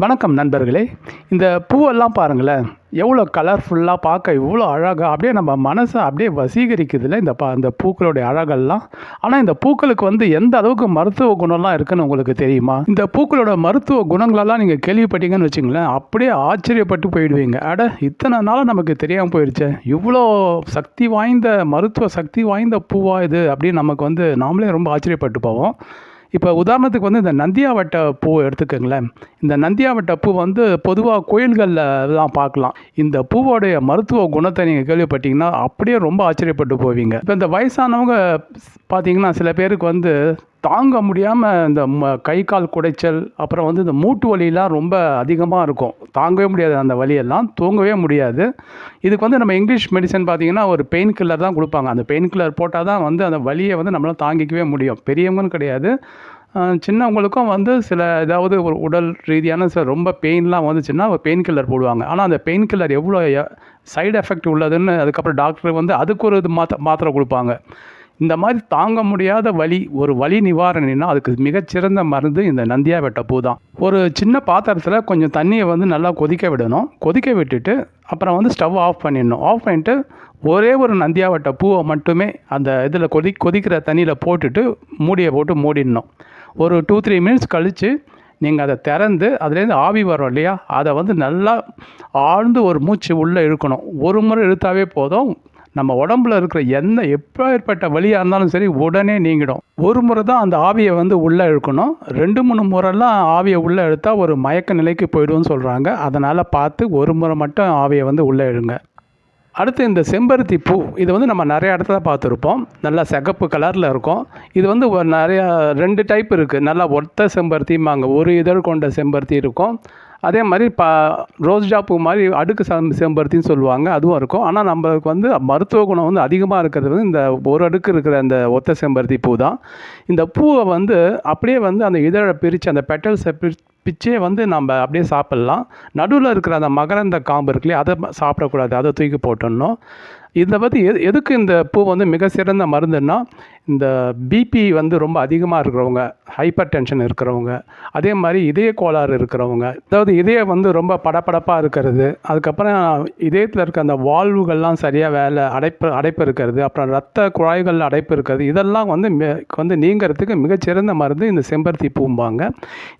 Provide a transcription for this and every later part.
வணக்கம் நண்பர்களே. இந்த பூவெல்லாம் பாருங்களேன் எவ்வளோ கலர்ஃபுல்லாக பார்க்க இவ்வளோ அழகாக அப்படியே நம்ம மனசை அப்படியே வசீகரிக்குதுல இந்த பா இந்த பூக்களுடைய அழகெல்லாம். ஆனால் இந்த பூக்களுக்கு வந்து எந்த அளவுக்கு மருத்துவ குணம்லாம் இருக்குன்னு உங்களுக்கு தெரியுமா? இந்த பூக்களோட மருத்துவ குணங்களெல்லாம் நீங்கள் கேள்விப்பட்டீங்கன்னு வச்சுங்களேன் அப்படியே ஆச்சரியப்பட்டு போயிடுவீங்க. அட இத்தனை நாளாக நமக்கு தெரியாமல் போயிடுச்சே இவ்வளோ சக்தி வாய்ந்த மருத்துவ சக்தி வாய்ந்த பூவா இது அப்படின்னு நமக்கு வந்து நாமளே ரொம்ப ஆச்சரியப்பட்டு போவோம். இப்போ உதாரணத்துக்கு வந்து இந்த நந்தியாவட்ட பூ எடுத்துக்கோங்களேன். இந்த நந்தியாவட்ட பூ வந்து பொதுவாக கோயில்களில் எல்லாம் பார்க்கலாம். இந்த பூவோடைய மருத்துவ குணத்தை நீங்கள் கேள்விப்பட்டீங்கன்னா அப்படியே ரொம்ப ஆச்சரியப்பட்டு போவீங்க. இப்போ இந்த வயசானவங்க பார்த்தீங்கன்னா சில பேருக்கு வந்து தாங்க முடியாமல் இந்த ம கை கால் குடைச்சல் அப்புறம் வந்து இந்த மூட்டு வலிலாம் ரொம்ப அதிகமாக இருக்கும். தாங்கவே முடியாது அந்த வலியெல்லாம் தூங்கவே முடியாது. இதுக்கு வந்து நம்ம இங்கிலீஷ் மெடிசன் பார்த்திங்கன்னா ஒரு பெயின் கில்லர் தான் கொடுப்பாங்க. அந்த பெயின் கில்லர் போட்டால் தான் வந்து அந்த வலியை வந்து நம்மளால் தாங்கிக்கவே முடியும். பெரியவங்கன்னு கிடையாது. சின்னவங்களுக்கும் வந்து சில ஏதாவது ஒரு உடல் ரீதியான சில ரொம்ப பெயின்லாம் வந்துச்சுன்னா ஒரு பெயின் கில்லர் போடுவாங்க. ஆனால் அந்த பெயின் கில்லர் எவ்வளோ சைடு எஃபெக்ட் உள்ளதுன்னு அதுக்கப்புறம் டாக்டர் வந்து அதுக்கு ஒரு இது மாத்திரை கொடுப்பாங்க. இந்த மாதிரி தாங்க முடியாத வலி ஒரு வலி நிவாரணினா அதுக்கு மிகச்சிறந்த மருந்து இந்த நந்தியா வெட்ட பூ தான். ஒரு சின்ன பாத்திரத்தில் கொஞ்சம் தண்ணியை வந்து நல்லா கொதிக்க விடணும். கொதிக்க விட்டுட்டு அப்புறம் வந்து ஸ்டவ் ஆஃப் பண்ணிடணும். ஆஃப் பண்ணிட்டு ஒரே ஒரு நந்தியாவட்ட பூவை மட்டுமே அந்த இதில் கொதி கொதிக்கிற தண்ணியில் போட்டுட்டு மூடியை போட்டு மூடிடணும். ஒரு டூ த்ரீ மினிட்ஸ் கழித்து நீங்கள் அதை திறந்து அதுலேருந்து ஆவி வரும் இல்லையா? அதை வந்து நல்லா ஆழ்ந்து ஒரு மூச்சு உள்ளே இழுக்கணும். ஒரு முறை இழுத்தாவே போதும். நம்ம உடம்புல இருக்கிற எந்த எப்பேற்பட்ட வழியாக இருந்தாலும் சரி உடனே நீங்கிடும். ஒரு முறை தான் அந்த ஆவியை வந்து உள்ளே இழுக்கணும். ரெண்டு மூணு முறைலாம் ஆவியை உள்ளே இழுத்தால் ஒரு மயக்க நிலைக்கு போயிடும்னு சொல்கிறாங்க அதனால் பார்த்து ஒரு முறை மட்டும் ஆவியை வந்து உள்ளே இழுங்க. அடுத்து இந்த செம்பருத்தி பூ இது வந்து நம்ம நிறைய இடத்துல பார்த்துருப்போம். நல்லா சிகப்பு கலரில் இருக்கும். இது வந்து ஒரு நிறையா ரெண்டு டைப் இருக்குது நல்லா ஒத்த செம்பருத்திம்பாங்க. ஒரு இதழ் கொண்ட செம்பருத்தி இருக்கும். அதே மாதிரி ப ரோஜா பூ மாதிரி அடுக்கு செம் செம்பருத்தின்னு சொல்லுவாங்க அதுவும் இருக்கும். ஆனால் நம்மளுக்கு வந்து மருத்துவ குணம் வந்து அதிகமாக இருக்கிறது வந்து இந்த ஒரு அடுக்கு இருக்கிற அந்த ஒத்த செம்பருத்தி பூ தான். இந்த பூவை வந்து அப்படியே வந்து அந்த இதழை பிரித்து அந்த பெட்டல்ஸை பிரி பிச்சே வந்து நம்ம அப்படியே சாப்பிட்லாம். நடுவில் இருக்கிற அந்த மகரந்த காம்பு இருக்கு இல்லையா அதை சாப்பிடக்கூடாது. அதை தூக்கி போட்டுடணும். இதை பற்றி எது எதுக்கு இந்த பூ வந்து மிக சிறந்த மருந்துன்னா இந்த பிபி வந்து ரொம்ப அதிகமாக இருக்கிறவங்க ஹைப்பர் டென்ஷன் இருக்கிறவங்க அதே மாதிரி இதய கோளாறு இருக்கிறவங்க அதாவது இதயம் வந்து ரொம்ப படபடப்பாக இருக்கிறது அதுக்கப்புறம் இதயத்தில் இருக்க அந்த வால்வுகள்லாம் சரியாக வேலை அடைப்பு அடைப்பு இருக்கிறது அப்புறம் ரத்த குழாய்கள் அடைப்பு இருக்கிறது இதெல்லாம் வந்து வந்து நீங்கிறதுக்கு மிகச்சிறந்த மருந்து இந்த செம்பருத்தி பூம்பாங்க.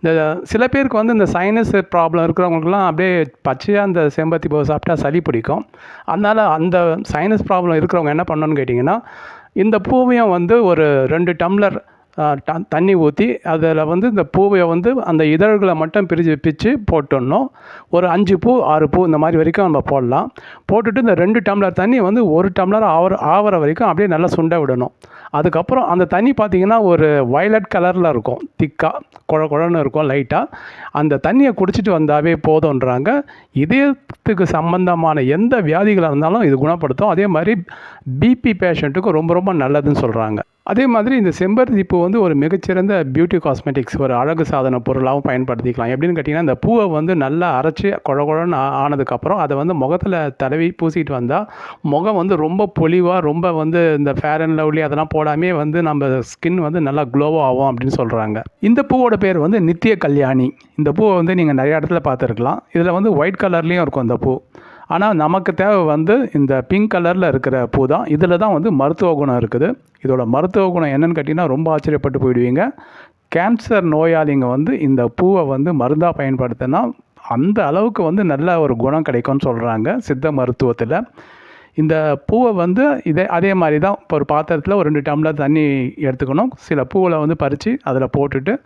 இந்த சில பேருக்கு வந்து இந்த சைனஸ் ப்ராப்ளம் இருக்கிறவங்களுக்குலாம் அப்படியே பச்சையாக அந்த செம்பருத்தி பூவை சாப்பிட்டா சளி பிடிக்கும். அதனால் அந்த சைனஸ் ப்ராப்ளம் இருக்கிறவங்க என்ன பண்ணணும்னு கேட்டிங்கன்னா இந்த பூவையும் வந்து ஒரு ரெண்டு டம்ளர் தண்ணி ஊற்றி அதில் வந்து இந்த பூவை வந்து அந்த இதழ்களை மட்டும் பிரித்து பிச்சு போட்டுடணும். ஒரு அஞ்சு பூ ஆறு பூ இந்த மாதிரி வரைக்கும் நம்ம போடலாம். போட்டுட்டு இந்த ரெண்டு டம்ளர் தண்ணி வந்து ஒரு டம்ளர் ஆவற ஆவற வரைக்கும் அப்படியே நல்லா சுண்ட விடணும். அதுக்கப்புறம் அந்த தண்ணி பார்த்திங்கன்னா ஒரு வயலட் கலரில் இருக்கும். திக்காக குழ குழன்னு இருக்கும் லைட்டாக அந்த தண்ணியை குடிச்சிட்டு வந்தாவே போதுன்றாங்க இதயத்துக்கு சம்பந்தமான எந்த வியாதிகளாக இருந்தாலும் இது குணப்படுத்தும். அதே மாதிரி பிபி பேஷண்ட்டுக்கு ரொம்ப ரொம்ப நல்லதுன்னு சொல்கிறாங்க அதே மாதிரி இந்த செம்பருத்தி பூ வந்து ஒரு மிகச்சிறந்த பியூட்டி காஸ்மெட்டிக்ஸ் ஒரு அழகு சாதன பொருளாகவும் பயன்படுத்திக்கலாம். எப்படின்னு கேட்டிங்கன்னா இந்த பூவை வந்து நல்லா அரைச்சி குழ குழன்னு ஆனதுக்கப்புறம் அதை வந்து முகத்தில் தடவி பூசிட்டு வந்தால் முகம் வந்து ரொம்ப பொலிவாக ரொம்ப வந்து இந்த ஃபேர் அண்ட் லவ்லி அதெல்லாம் போடாமே வந்து நம்ம ஸ்கின் வந்து நல்லா க்ளோவாக ஆகும் அப்படின்னு சொல்கிறாங்க இந்த பூவோட பேர் வந்து நித்திய கல்யாணி. இந்த பூவை வந்து நீங்கள் நிறைய இடத்துல பார்த்துருக்கலாம். இதில் வந்து ஒயிட் கலர்லேயும் இருக்கும் இந்த பூ. ஆனால் நமக்கு தேவை வந்து இந்த பிங்க் கலரில் இருக்கிற பூ தான் இதில் தான் வந்து மருத்துவ குணம் இருக்குது. இதோட மருத்துவ குணம் என்னென்னு கேட்டிங்கன்னா ரொம்ப ஆச்சரியப்பட்டு போயிடுவீங்க. கேன்சர் நோயாளிங்க வந்து இந்த பூவை வந்து மருந்தாக பயன்படுத்தினா அந்த அளவுக்கு வந்து நல்ல ஒரு குணம் கிடைக்கும்னு சொல்கிறாங்க சித்த மருத்துவத்தில். இந்த பூவை வந்து இதே அதே மாதிரி தான் இப்போ ஒரு பாத்திரத்தில் ஒரு ரெண்டு டம்ளர் தண்ணி எடுத்துக்கணும். சில பூவில் வந்து பறித்து அதில் போட்டுட்டு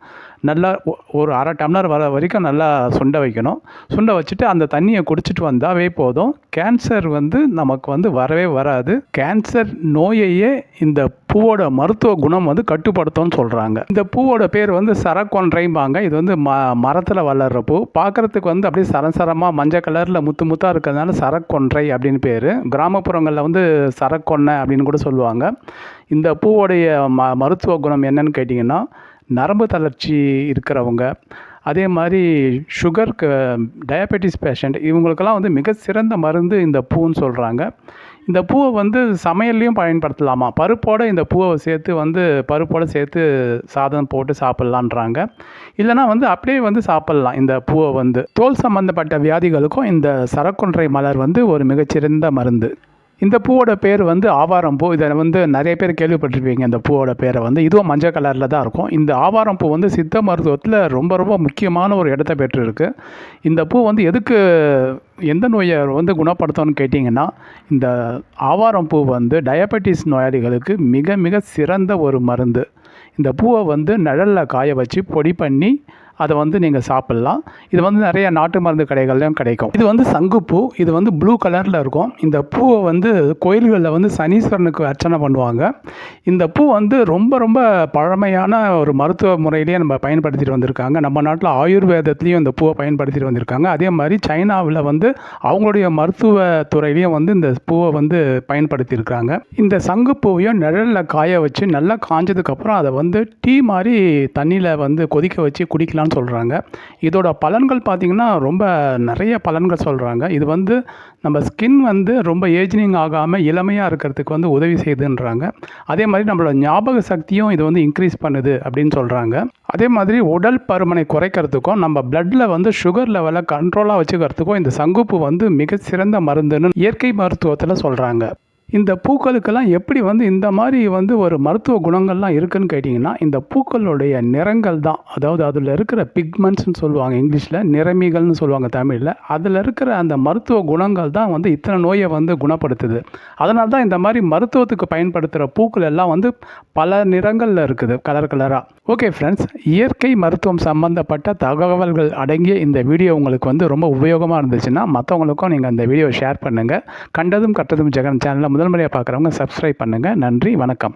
நல்லா ஒ- ஒரு அரை டம்ளர் வர வரைக்கும் நல்லா சுண்ட வைக்கணும். சுண்ட வச்சுட்டு அந்த தண்ணியை குடிச்சிட்டு வந்தாவே போதும். கேன்சர் வந்து நமக்கு வந்து வரவே வராது. கேன்சர் நோயையே இந்த பூவோட மருத்துவ குணம் வந்து கட்டுப்படுத்தும்னு சொல்கிறாங்க இந்த பூவோட பேர் வந்து சரக்கொன்றைம்பாங்க. இது வந்து ம மரத்தில் வளர்கிற பூ. பார்க்குறதுக்கு வந்து அப்படியே சரசரமாக மஞ்சள் கலரில் முத்து முத்தாக இருக்கிறதுனால சரக்கொன்றை அப்படின்னு பேர். கிராமப்புறங்களில் வந்து சரக்கொன்னை அப்படின்னு கூட சொல்லுவாங்க. இந்த பூவோடைய ம மருத்துவ குணம் என்னன்னு கேட்டிங்கன்னா நரம்பு தளர்ச்சி இருக்கிறவங்க அதே மாதிரி சுகருக்கு டயபெட்டிஸ் பேஷண்ட் இவங்களுக்கெல்லாம் வந்து மிக சிறந்த மருந்து இந்த பூன்னு சொல்கிறாங்க இந்த பூவை வந்து சமையல்லையும் பயன்படுத்தலாமா? பருப்போட இந்த பூவை சேர்த்து வந்து பருப்போடு சேர்த்து சாதம் போட்டு சாப்பிட்லான்றாங்க. இல்லைனா வந்து அப்படியே வந்து சாப்பிட்லாம் இந்த பூவை வந்து. தோல் சம்மந்தப்பட்ட வியாதிகளுக்கும் இந்த சரக்குன்றை மலர் வந்து ஒரு மிகச்சிறந்த மருந்து. இந்த பூவோட பேர் வந்து ஆவாரம் பூ. இதை வந்து நிறைய பேர் கேள்விப்பட்டிருப்பீங்க இந்த பூவோட பேரை வந்து. இதுவும் மஞ்சள் கலரில் தான் இருக்கும். இந்த ஆவாரம் பூ வந்து சித்த மருத்துவத்தில் ரொம்ப ரொம்ப முக்கியமான ஒரு இடத்த பெற்றிருக்கு. இந்த பூ வந்து எதுக்கு எந்த நோயை வந்து குணப்படுத்தணும்னு கேட்டிங்கன்னா இந்த ஆவாரம் பூ வந்து டயபெட்டிஸ் நோயாளிகளுக்கு மிக மிக சிறந்த ஒரு மருந்து. இந்த பூவை வந்து நிழலில் காய வச்சு பொடி பண்ணி அதை வந்து நீங்கள் சாப்பிட்லாம். இது வந்து நிறைய நாட்டு மருந்து கடைகள்லையும் கிடைக்கும். இது வந்து சங்குப்பூ. இது வந்து ப்ளூ கலரில் இருக்கும். இந்த பூவை வந்து கோயில்களில் வந்து சனீஸ்வரனுக்கு அர்ச்சனை பண்ணுவாங்க. இந்த பூ வந்து ரொம்ப ரொம்ப பழமையான ஒரு மருத்துவ முறையிலேயே நம்ம பயன்படுத்திட்டு வந்திருக்காங்க. நம்ம நாட்டில் ஆயுர்வேதத்துலேயும் இந்த பூவை பயன்படுத்திட்டு வந்திருக்காங்க. அதே மாதிரி சைனாவில் வந்து அவங்களுடைய மருத்துவ துறையிலையும் வந்து இந்த பூவை வந்து பயன்படுத்தியிருக்காங்க. இந்த சங்குப்பூவையும் நிழலில் காய வச்சு நல்லா காஞ்சதுக்கப்புறம் அதை வந்து டீ மாதிரி தண்ணியில் வந்து கொதிக்க வச்சு குடிக்கலாம்னு சொல்கிறாங்க இதோட பலன்கள் பார்த்திங்கன்னா ரொம்ப நிறைய பலன்கள் சொல்கிறாங்க இது வந்து நம்ம ஸ்கின் வந்து ரொம்ப ஏஜ்னிங் ஆகாமல் இளமையாக இருக்கிறதுக்கு வந்து உதவி செய்யுதுன்றாங்க. அதே மாதிரி நம்மளோட ஞாபக சக்தியும் இது வந்து இன்க்ரீஸ் பண்ணுது அப்படின்னு சொல்கிறாங்க அதே மாதிரி உடல் பருமனை குறைக்கிறதுக்கும் நம்ம பிளட்டில் வந்து சுகர் லெவலை கண்ட்ரோலாக வச்சுக்கிறதுக்கும் இந்த சங்குப்பு வந்து மிக சிறந்த மருந்துன்னு இயற்கை மருத்துவத்தில் சொல்கிறாங்க இந்த பூக்களுக்கெல்லாம் எப்படி வந்து இந்த மாதிரி வந்து ஒரு மருத்துவ குணங்கள்லாம் இருக்குன்னு கேட்டிங்கன்னா இந்த பூக்களுடைய நிறங்கள் தான். அதாவது அதில் இருக்கிற பிக்மெண்ட்ஸ்னு சொல்லுவாங்க இங்கிலீஷில் நிறமிகள்னு சொல்லுவாங்க தமிழில். அதில் இருக்கிற அந்த மருத்துவ குணங்கள் தான் வந்து இத்தனை நோயை வந்து குணப்படுத்துது. அதனால தான் இந்த மாதிரி மருத்துவத்துக்கு பயன்படுத்துகிற பூக்கள் எல்லாம் வந்து பல நிறங்களில் இருக்குது கலர் கலராக ஓகே ஃப்ரெண்ட்ஸ் இயற்கை மருத்துவம் சம்மந்தப்பட்ட தகவல்கள் அடங்கிய இந்த வீடியோ உங்களுக்கு வந்து ரொம்ப உபயோகமாக இருந்துச்சுன்னா மற்றவங்களுக்கும் நீங்கள் அந்த வீடியோ ஷேர் பண்ணுங்கள் கண்டதும் கட்டதும் ஜெகன் சேனலில் முதல் முறையாக பார்க்குறவங்க சப்ஸ்கிரைப் பண்ணுங்கள் நன்றி வணக்கம்.